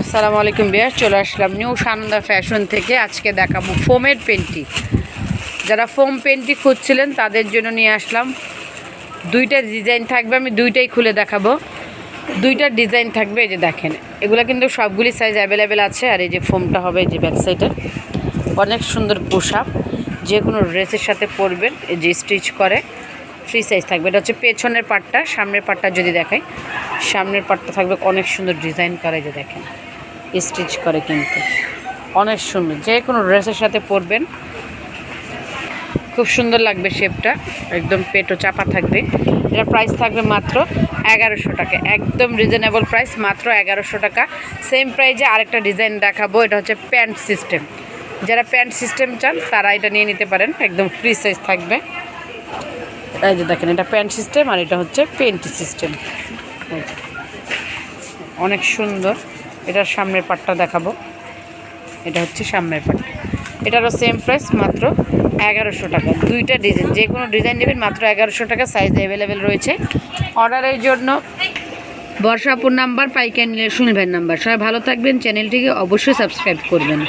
আসসালামু আলাইকুম বিয়ার, চলে আসলাম নিউ সানন্দা ফ্যাশন থেকে। আজকে দেখাবো ফোমের পেন্টি। যারা ফোম পেন্টি খুঁজছিলেন, তাদের জন্য নিয়ে আসলাম। দুইটা ডিজাইন থাকবে, আমি দুইটাই খুলে দেখাবো। দুইটা ডিজাইন থাকবে, এই যে দেখেন। এগুলো কিন্তু সবগুলি সাইজ অ্যাভেলেবেল আছে, আর এই যে ফোমটা হবে এই যে ব্যাক সাইডে অনেক সুন্দর পোশাক, যে কোনো ড্রেসের সাথে পরবেন, এই যে স্টিচ করে। ফ্রি সাইজ থাকবে। এটা হচ্ছে পেছনের পাটটা, সামনের পাটটা যদি দেখাই। সামনের পাটটা থাকবে, অনেক সুন্দর ডিজাইন করে যে দেখেন, স্টিচ করে কিন্তু। অনেক সুন্দর, যে কোনো ড্রেসের সাথে পরবেন। খুব সুন্দর লাগবে শেপটা, একদম পেটও চাপা থাকবে। এটা প্রাইস থাকবে মাত্র এগারোশো টাকা, একদম রিজনেবল প্রাইস মাত্র এগারোশো টাকা। সেম প্রাইজে আরেকটা ডিজাইন দেখাবো, এটা হচ্ছে প্যান্ট সিস্টেম যারা প্যান্ট সিস্টেম চান, তারা এটা নিয়ে নিতে পারেন, একদম ফ্রি সাইজ থাকবে। এই যে দেখেন, এটা প্যান্ট সিস্টেম আর এটা হচ্ছে পেন্টি সিস্টেম অনেক সুন্দর। এটার সামনের পাটটা দেখাবো। এটা হচ্ছে সামনের পাট। এটারও সেম প্রাইস মাত্র এগারোশো টাকা। দুইটা ডিজাইন যে কোনো ডিজাইন নেবেন মাত্র এগারোশো টাকা। সাইজ অ্যাভেলেবেল রয়েছে। অর্ডারের জন্য বর্ষাপুর নাম্বার, পাইকারি নিলে শুনবেন নাম্বার। সবাই ভালো থাকবেন। চ্যানেলটিকে অবশ্যই সাবস্ক্রাইব করবেন।